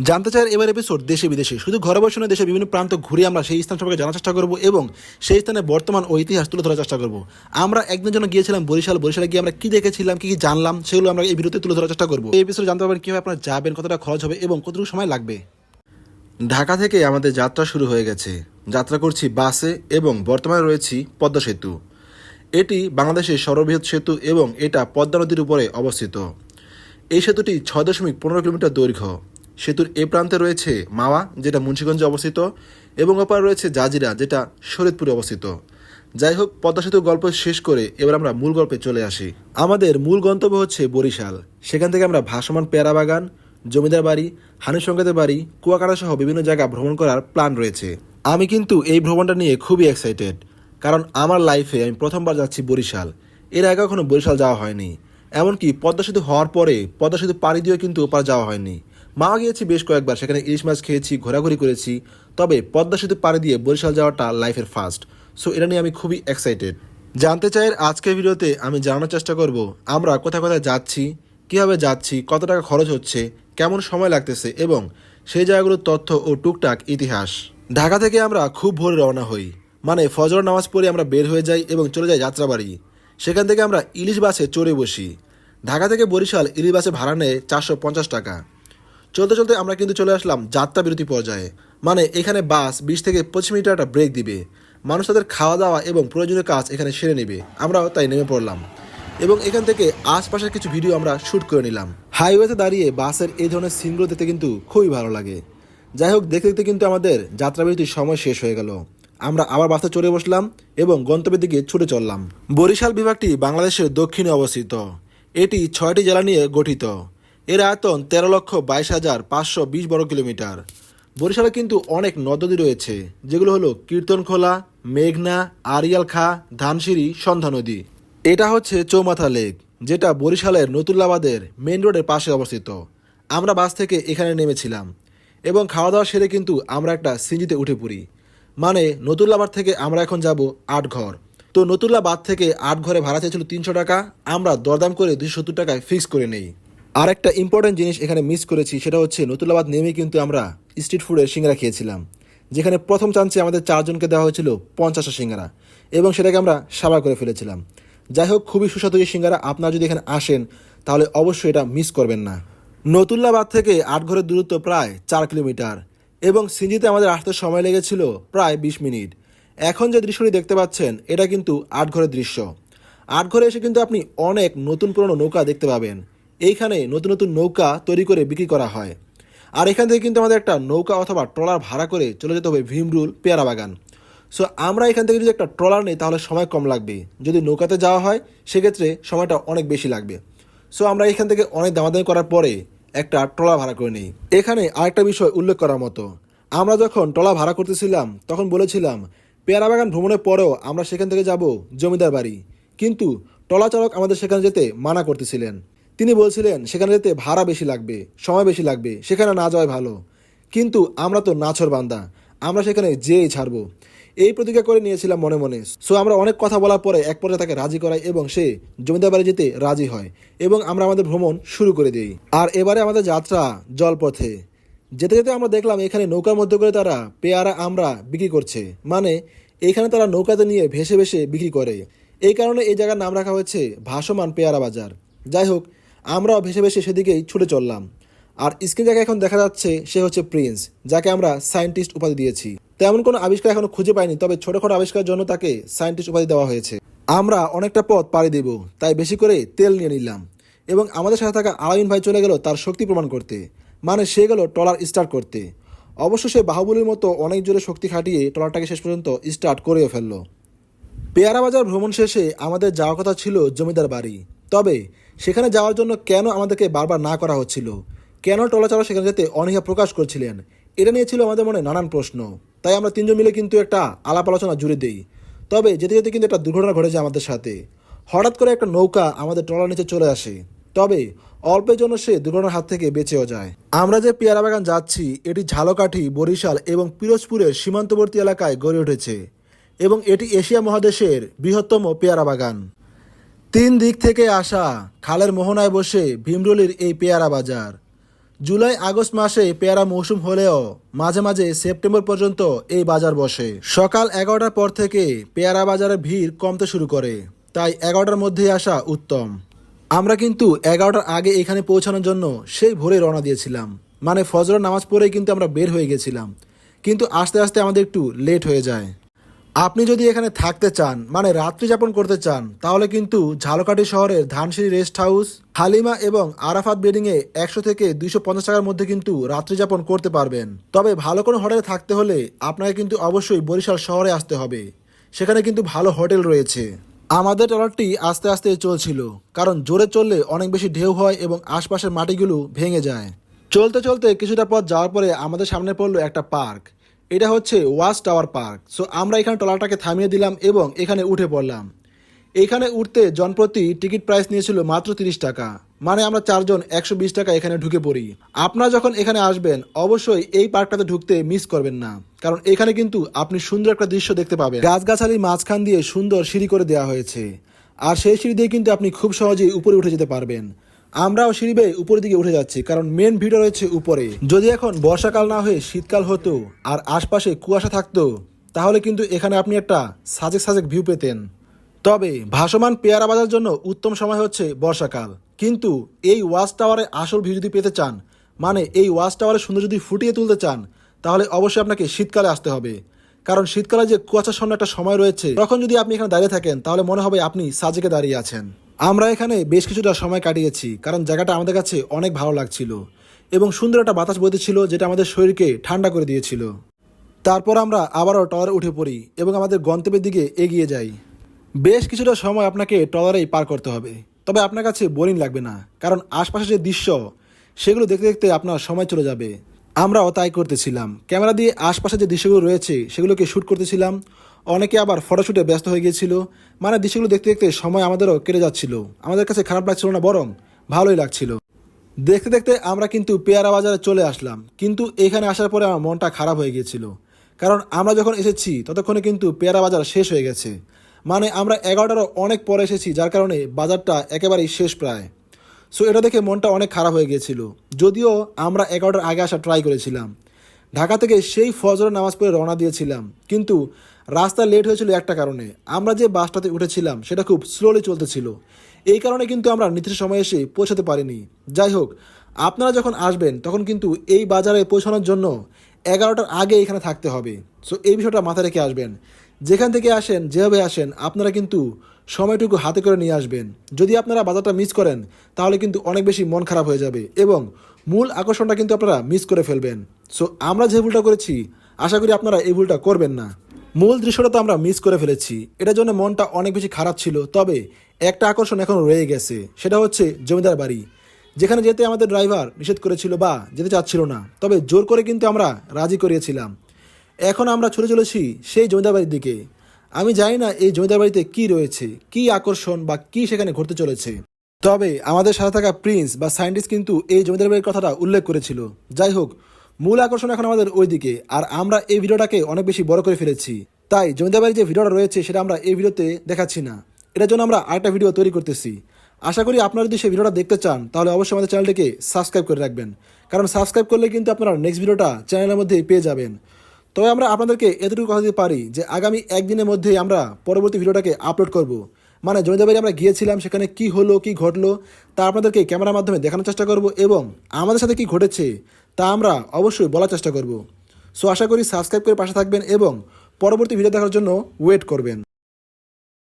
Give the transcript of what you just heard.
জানতে চাই এবার এপিসোড দেশে বিদেশে। শুধু ঘরে বসে নয় দেশের বিভিন্ন প্রান্ত ঘুরে আমরা সেই স্থান সম্পর্কে জানার চেষ্টা করব এবং সেই স্থানে বর্তমান ও ইতিহাস তুলে ধরার চেষ্টা করব। আমরা একদিনের জন্য গিয়েছিলাম বরিশাল, বরিশালে গিয়ে আমরা কি দেখেছিলাম, কি কি জানলাম, সেগুলো আমরা এই ভিডিওতে তুলে ধরার চেষ্টা করব। এই এপিসোড জানতে পারবেন কীভাবে আপনারা যাবেন, কতটা খরচ হবে এবং কতটুকু সময় লাগবে। ঢাকা থেকে আমাদের যাত্রা শুরু হয়ে গেছে। যাত্রা করছি বাসে এবং বর্তমানে রয়েছি পদ্মা সেতু। এটি বাংলাদেশের সর্ববৃহৎ সেতু এবং এটা পদ্মা নদীর উপরে অবস্থিত। এই সেতুটি ছয় দশমিক পনেরো কিলোমিটার দৈর্ঘ্য। সেতুর এ প্রান্তে রয়েছে মাওয়া, যেটা মুন্সিগঞ্জে অবস্থিত, এবং অপার রয়েছে জাজিরা, যেটা শরীয়তপুরে অবস্থিত। যাই হোক, পদ্মা সেতুর গল্প শেষ করে এবার আমরা মূল গল্পে চলে আসি। আমাদের মূল গন্তব্য হচ্ছে বরিশাল। সেখান থেকে আমরা ভাসমান পেয়ারা বাগান, জমিদার বাড়ি হানি সংকেতের বাড়ি, কুয়াকাটা সহ বিভিন্ন জায়গা ভ্রমণ করার প্ল্যান রয়েছে। আমি কিন্তু এই ভ্রমণটা নিয়ে খুবই এক্সাইটেড কারণ আমার লাইফে আমি প্রথমবার যাচ্ছি বরিশাল। এর আগে কখনো বরিশাল যাওয়া হয়নি। এমনকি পদ্মা সেতু হওয়ার পরে পদ্মা সেতু পাড়ি দিয়েও কিন্তু ওপার যাওয়া হয়নি। মা গিয়েছি বেশ কয়েকবার, সেখানে ইলিশ মাছ খেয়েছি, ঘোরাঘুরি করেছি, তবে পদ্মা সেতু পাড়ি দিয়ে বরিশাল যাওয়াটা লাইফের ফার্স্ট সো এটা নিয়ে আমি খুবই এক্সাইটেড জানতে চাই আজকের ভিডিওতে আমি জানানোর চেষ্টা করব, আমরা কোথায় কোথায় যাচ্ছি, কীভাবে যাচ্ছি, কত টাকা খরচ হচ্ছে, কেমন সময় লাগতেছে এবং সেই জায়গাগুলোর তথ্য ও টুকটাক ইতিহাস। ঢাকা থেকে আমরা খুব ভোরে রওনা হই মানে ফজর নামাজ পড়ে আমরা বের হয়ে যাই এবং চলে যাই যাত্রাবাড়ি। সেখান থেকে আমরা ইলিশ বাসে চড়ে বসি। ঢাকা থেকে বরিশাল ইলিশ বাসে ভাড়া নেয় চারশো পঞ্চাশ টাকা। চলতে চলতে আমরা কিন্তু চলে আসলাম যাত্রা বিরতি পর্যায়ে। মানে এখানে বাস, বিশ থেকে পঁচিশ মিনিটের একটা ব্রেক দিবে। মানুষ তাদের খাওয়া দাওয়া এবং প্রয়োজনীয় কাজ এখানে সেরে নেবে। আমরাও তাই নেমে পড়লাম। এবং এখান থেকে আশপাশের কিছু ভিডিও আমরা শ্যুট করে নিলাম। হাইওয়েতে দাঁড়িয়ে বাসের এই ধরনের সিনগুলো দেখতে কিন্তু খুবই ভালো লাগে। যাই হোক, দেখতে দেখতে কিন্তু আমাদের যাত্রাবিরতির সময় শেষ হয়ে গেল। আমরা আবার বাসে চড়ে বসলাম এবং গন্তব্যের দিকে ছুটে চললাম। বরিশাল বিভাগটি বাংলাদেশের দক্ষিণে অবস্থিত। এটি ছয়টি জেলা নিয়ে গঠিত। এর আয়তন তেরো লক্ষ বাইশ হাজার পাঁচশো বিশ বর্গ কিলোমিটার। বরিশালে কিন্তু অনেক নদ নদী রয়েছে, যেগুলো হলো কীর্তনখোলা, মেঘনা আরিয়াল খা ধানসিঁড়ি, সন্ধ্যা নদী। এটা হচ্ছে চৌমাথা লেক, যেটা বরিশালের নতুল্লাবাদের মেন রোডের পাশে অবস্থিত। আমরা বাস থেকে এখানে নেমেছিলাম এবং খাওয়া দাওয়া সেরে কিন্তু আমরা একটা সিঞ্জিতে উঠে পড়ি। মানে নতুল্লাবাদ থেকে আমরা এখন যাব আট ঘর তো নতুল্লাবাদ থেকে আট ঘরে ভাড়া চেয়েছিল তিনশো টাকা, আমরা দরদাম করে দুশো সত্তর টাকায় ফিক্স করে নেই। আর একটা ইম্পর্টেন্ট জিনিস এখানে মিস করেছি, সেটা হচ্ছে নতুল্লাবাদ নেমে কিন্তু আমরা স্ট্রিট ফুডের সিঙ্গারা খেয়েছিলাম। যেখানে প্রথম চান্সে আমাদের চারজনকে দেওয়া হয়েছিল পঞ্চাশটা সিঙ্গারা এবং সেটাকে আমরা সাবার করে ফেলেছিলাম। যাই হোক, খুবই সুস্বাদু এই সিঙ্গারা, আপনারা যদি এখানে আসেন, তাহলে অবশ্যই এটা মিস করবেন না। নতুল্লাবাদ থেকে আটঘরের দূরত্ব প্রায় চার কিলোমিটার এবং সিঞ্জিতে আমাদের আসতে সময় লেগেছিল প্রায় বিশ মিনিট। এখন যে দৃশ্যটি দেখতে পাচ্ছেন, এটা কিন্তু আটঘরের দৃশ্য। আটঘরে এসে কিন্তু আপনি অনেক নতুন পুরনো নৌকা দেখতে পাবেন। এইখানে নতুন নতুন নৌকা তৈরি করে বিক্রি করা হয়। আর এখান থেকে কিন্তু আমাদের একটা নৌকা অথবা ট্রলার ভাড়া করে চলে যেতে হবে ভীমরুল পেয়ারা বাগান। সো আমরা এখান থেকে যদি একটা ট্রলার নিই, তাহলে সময় কম লাগবে। যদি নৌকাতে যাওয়া হয়, সেক্ষেত্রে সময়টা অনেক বেশি লাগবে। সো আমরা এখান থেকে অনেক দামাদামি করার পরে একটা ট্রলার ভাড়া করে নিই। এখানে আরেকটা বিষয় উল্লেখ করার মতো। আমরা যখন ট্রলার ভাড়া করতেছিলাম, তখন বলেছিলাম, পেয়ারা বাগান ভ্রমণের পরেও আমরা সেখান থেকে যাব জমিদার বাড়ি। কিন্তু ট্রলা চালক আমাদের সেখানে যেতে মানা করতেছিলেন। তিনি বলছিলেন, সেখানে যেতে ভাড়া বেশি লাগবে, সময় বেশি লাগবে, সেখানে না যাওয়াই ভালো। কিন্তু আমরা তো নাছর বান্দা, আমরা সেখানে যেয়েই ছাড়বো। এই প্রতিজ্ঞা করে নিয়েছিলাম মনে মনে। সো আমরা অনেক কথা বলার পরে এক পর্যায়ে তাকে রাজি করাই এবং সে জমিদার বাড়ি যেতে রাজি হয় এবং আমরা আমাদের ভ্রমণ শুরু করে দিই। আর এবারে আমাদের যাত্রা জলপথে। যেতে যেতে আমরা দেখলাম এখানে নৌকার মধ্যে করে তারা পেয়ারা আমরা বিক্রি করছে। মানে এখানে তারা নৌকাতে নিয়ে ভেসে ভেসে বিক্রি করে। এই কারণে এই জায়গার নাম রাখা হয়েছে ভাসমান পেয়ারা বাজার। যাই হোক আমরাও ভেসে ভেসে সেদিকেই ছুটে চললাম। আর স্ক্রিন জায়গায় এখন দেখা যাচ্ছে, সে হচ্ছে প্রিন্স, যাকে আমরা সায়েন্টিস্ট উপাধি দিয়েছি। তেমন কোনো আবিষ্কার এখনও খুঁজে পাইনি, তবে ছোটখাটো আবিষ্কারের জন্য তাকে সায়েন্টিস্ট উপাধি দেওয়া হয়েছে। আমরা অনেকটা পথ পাড়ি দেব, তাই বেশি করে তেল নিয়ে নিলাম। এবং আমাদের সাথে থাকা আলামিন ভাই চলে গেল তার শক্তি প্রমাণ করতে। মানে সে গেল ট্রলার স্টার্ট করতে। অবশ্য সে বাহুবলীর মতো অনেক জোরে শক্তি খাটিয়ে ট্রলারটাকে শেষ পর্যন্ত স্টার্ট করেও ফেলল। পেয়ারা বাজার ভ্রমণ শেষে আমাদের যাওয়ার কথা ছিল জমিদার বাড়ি। তবে সেখানে যাওয়ার জন্য কেন আমাদেরকে বারবার না করা হচ্ছিল? কেন টলাচালা সেখানে যেতে অনীহা প্রকাশ করছিলেন? এটা নিয়ে ছিল আমাদের মনে নানান প্রশ্ন। তাই আমরা তিনজন মিলে কিন্তু একটা আলাপ আলোচনা জুড়ে দিই। তবে যেতে যেতে কিন্তু একটা দুর্ঘটনা ঘটেছে আমাদের সাথে। হঠাৎ করে একটা নৌকা আমাদের ট্রলার নিচে চলে আসে। তবে অল্পের জন্য সে দুর্ঘটনার হাত থেকে বেঁচেও যায়। আমরা যে পেয়ারা বাগান যাচ্ছি, এটি ঝালকাঠি, বরিশাল এবং পিরোজপুরের সীমান্তবর্তী এলাকায় গড়ে উঠেছে এবং এটি এশিয়া মহাদেশের বৃহত্তম পেয়ারা বাগান। তিন দিক থেকে আসা খালের মোহনায় বসে ভীমরুলির এই পেয়ারা বাজার। জুলাই, আগস্ট মাসে পেয়ারা মৌসুম হলেও মাঝে মাঝে সেপ্টেম্বর পর্যন্ত এই বাজার বসে। সকাল এগারোটার পর থেকে পেয়ারা বাজারে ভিড় কমতে শুরু করে, তাই এগারোটার মধ্যেই আসা উত্তম। আমরা কিন্তু এগারোটার আগে এখানে পৌঁছানোর জন্য সেই ভোরে রওনা দিয়েছিলাম। মানে ফজরের নামাজ পড়েই কিন্তু আমরা বের হয়ে গেছিলাম। কিন্তু আস্তে আস্তে আমাদের একটু লেট হয়ে যায়। আপনি যদি এখানে থাকতে চান মানে রাত্রি যাপন করতে চান, তাহলে কিন্তু ঝালকাঠি শহরের ধানসিঁড়ি রেস্ট হাউস, হালিমা এবং আরাফাত বেডিং এ একশো থেকে দুইশো পঞ্চাশ টাকার মধ্যে কিন্তু রাত্রি যাপন করতে পারবেন। তবে ভালো কোনো হোটেলে থাকতে হলে আপনাকে কিন্তু অবশ্যই বরিশাল শহরে আসতে হবে। সেখানে কিন্তু ভালো হোটেল রয়েছে। আমাদের ট্রলারটি আস্তে আস্তে চলছিল, কারণ জোরে চললে অনেক বেশি ঢেউ হয় এবং আশপাশের মাটিগুলো ভেঙে যায়। চলতে চলতে কিছুটা পথ যাওয়ার পরে আমাদের সামনে পড়ল একটা পার্ক। এটা হচ্ছে ওয়াচ টাওয়ার পার্ক। সো আমরা এখানে ট্রলারটাকে থামিয়ে দিলাম এবং এখানে উঠে পড়লাম। এখানে উঠতে জনপ্রতি টিকিট প্রাইস নিয়েছিল মাত্র তিরিশ টাকা। মানে আমরা চারজন একশো বিশ টাকা এখানে ঢুকে পড়ি। আপনারা যখন এখানে আসবেন, অবশ্যই এই পার্কটাতে ঢুকতে মিস করবেন না। কারণ এখানে কিন্তু আপনি সুন্দর একটা দৃশ্য দেখতে পাবেন। গাছগাছালি মাঝখান দিয়ে সুন্দর সিঁড়ি করে দেওয়া হয়েছে। আর সেই সিঁড়ি দিয়ে কিন্তু আপনি খুব সহজেই উপরে উঠে যেতে পারবেন। আমরাও সিঁড়ি বেয়ে উপরের দিকে উঠে যাচ্ছি, কারণ মেন ভিডিও রয়েছে উপরে। যদি এখন বর্ষাকাল না হয়ে শীতকাল হতো আর আশপাশে কুয়াশা থাকতো, তাহলে কিন্তু এখানে আপনি একটা সাজেক সাজেক ভিউ পেতেন। তবে ভাসমান পেয়ারা বাজার জন্য উত্তম সময় হচ্ছে বর্ষাকাল। কিন্তু এই ওয়াচ টাওয়ারে আসল ভিউ যদি পেতে চান মানে এই ওয়াচ টাওয়ারের সুন্দর যদি ফুটিয়ে তুলতে চান, তাহলে অবশ্যই আপনাকে শীতকালে আসতে হবে। কারণ শীতকালে যে কুয়াশার সামনে একটা সময় রয়েছে, তখন যদি আপনি এখানে দাঁড়িয়ে থাকেন, তাহলে মনে হবে আপনি সাজেকে দাঁড়িয়ে আছেন। আমরা এখানে বেশ কিছুটা সময় কাটিয়েছি, কারণ জায়গাটা আমাদের কাছে অনেক ভালো লাগছিল এবং সুন্দর একটা বাতাস বইতেছিল যেটা আমাদের শরীরকে ঠান্ডা করে দিয়েছিল। তারপর আমরা আবারও টলারে উঠে পড়ি এবং আমাদের গন্তব্যের দিকে এগিয়ে যাই। বেশ কিছুটা সময় আপনাকে টলারেই পার করতে হবে, তবে আপনার কাছে বোরিং লাগবে না, কারণ আশপাশের যে দৃশ্য, সেগুলো দেখতে দেখতে আপনার সময় চলে যাবে। আমরাও তাই করতেছিলাম। ক্যামেরা দিয়ে আশপাশে যে দৃশ্যগুলো রয়েছে, সেগুলোকে শ্যুট করতেছিলাম। অনেকে আবার ফটোশ্যুটে ব্যস্ত হয়ে গিয়েছিল। মানে দৃশ্যগুলো দেখতে দেখতে সময় আমাদেরও কেটে যাচ্ছিল। আমাদের কাছে খারাপ লাগছিল না, বরং ভালোই লাগছিল। দেখতে দেখতে আমরা কিন্তু পেয়ারা বাজারে চলে আসলাম। কিন্তু এখানে আসার পরে আমার মনটা খারাপ হয়ে গিয়েছিল। কারণ আমরা যখন এসেছি, ততক্ষণে কিন্তু পেয়ারা বাজার শেষ হয়ে গেছে। মানে আমরা এগারোটারও অনেক পরে এসেছি, যার কারণে বাজারটা একেবারেই শেষ প্রায়। সো এটা দেখে মনটা অনেক খারাপ হয়ে গিয়েছিল। যদিও আমরা এগারোটার আগে আসা ট্রাই করেছিলাম। ঢাকা থেকে সেই ফজরের নামাজ পড়ে রওনা দিয়েছিলাম। কিন্তু রাস্তা লেট হয়েছিল একটা কারণে। আমরা যে বাসটাতে উঠেছিলাম, সেটা খুব স্লোলি চলতেছিল। এই কারণে কিন্তু আমরা নির্দিষ্ট সময়ে এসে পৌঁছাতে পারিনি। যাই হোক, আপনারা যখন আসবেন, তখন কিন্তু এই বাজারে পৌঁছানোর জন্য এগারোটার আগে এখানে থাকতে হবে। সো এই বিষয়টা মাথায় রেখে আসবেন। যেখান থেকে আসেন, যেভাবে আসেন, আপনারা কিন্তু সময়টুকু হাতে করে নিয়ে আসবেন। যদি আপনারা বাজারটা মিস করেন, তাহলে কিন্তু অনেক বেশি মন খারাপ হয়ে যাবে এবং মূল আকর্ষণটা কিন্তু আপনারা মিস করে ফেলবেন। সো আমরা যে ভুলটা করেছি, আশা করি আপনারা এই ভুলটা করবেন না। মূল দৃশ্যটা তো আমরা মিস করে ফেলেছি। এটার জন্য মনটা অনেক বেশি খারাপ ছিল। তবে একটা আকর্ষণ এখনও রয়ে গেছে। সেটা হচ্ছে জমিদার বাড়ি। যেখানে যেতে আমাদের ড্রাইভার নিষেধ করেছিল বা যেতে চাচ্ছিল না। তবে জোর করে কিন্তু আমরা রাজি করিয়েছিলাম। এখন আমরা ছুটে চলেছি সেই জমিদার বাড়ির দিকে। আমি জানি না এই জমিদার বাড়িতে কি রয়েছে, কি আকর্ষণ বা কি সেখানে ঘটতে চলেছে। তবে আমাদের সাথে থাকা প্রিন্স বা সায়েন্টিস্ট কিন্তু এই জমিদার বাড়ির কথাটা উল্লেখ করেছিল। যাই হোক মূল আকর্ষণ এখন আমাদের ওই দিকে আর আমরা এই ভিডিওটাকে অনেক বেশি বড় করে ফেলেছি। তাই জমিদারবাড়ির যে ভিডিওটা রয়েছে, সেটা আমরা এই ভিডিওতে দেখাচ্ছি না। এটার জন্য আমরা আরেকটা ভিডিও তৈরি করতেছি। আশা করি আপনারা যদি সেই ভিডিওটা দেখতে চান, তাহলে অবশ্যই আমাদের চ্যানেলটিকে সাবস্ক্রাইব করে রাখবেন। কারণ সাবস্ক্রাইব করলে কিন্তু আপনারা নেক্সট ভিডিওটা চ্যানেলের মধ্যে পেয়ে যাবেন। তবে আমরা আপনাদেরকে এতটুকু কথা দিতে পারি যে, আগামী একদিনের মধ্যেই আমরা পরবর্তী ভিডিওটাকে আপলোড করব। মানে জমিদার বাড়ি আমরা গিয়েছিলাম, সেখানে কি হলো, কি ঘটলো, তা আপনাদেরকে ক্যামেরার মাধ্যমে দেখানোর চেষ্টা করব এবং আমাদের সাথে কি ঘটেছে তা আমরা অবশ্যই বলার চেষ্টা করব। সো আশা করি সাবস্ক্রাইব করে পাশে থাকবেন এবং পরবর্তী ভিডিও দেখার জন্য ওয়েট করবেন।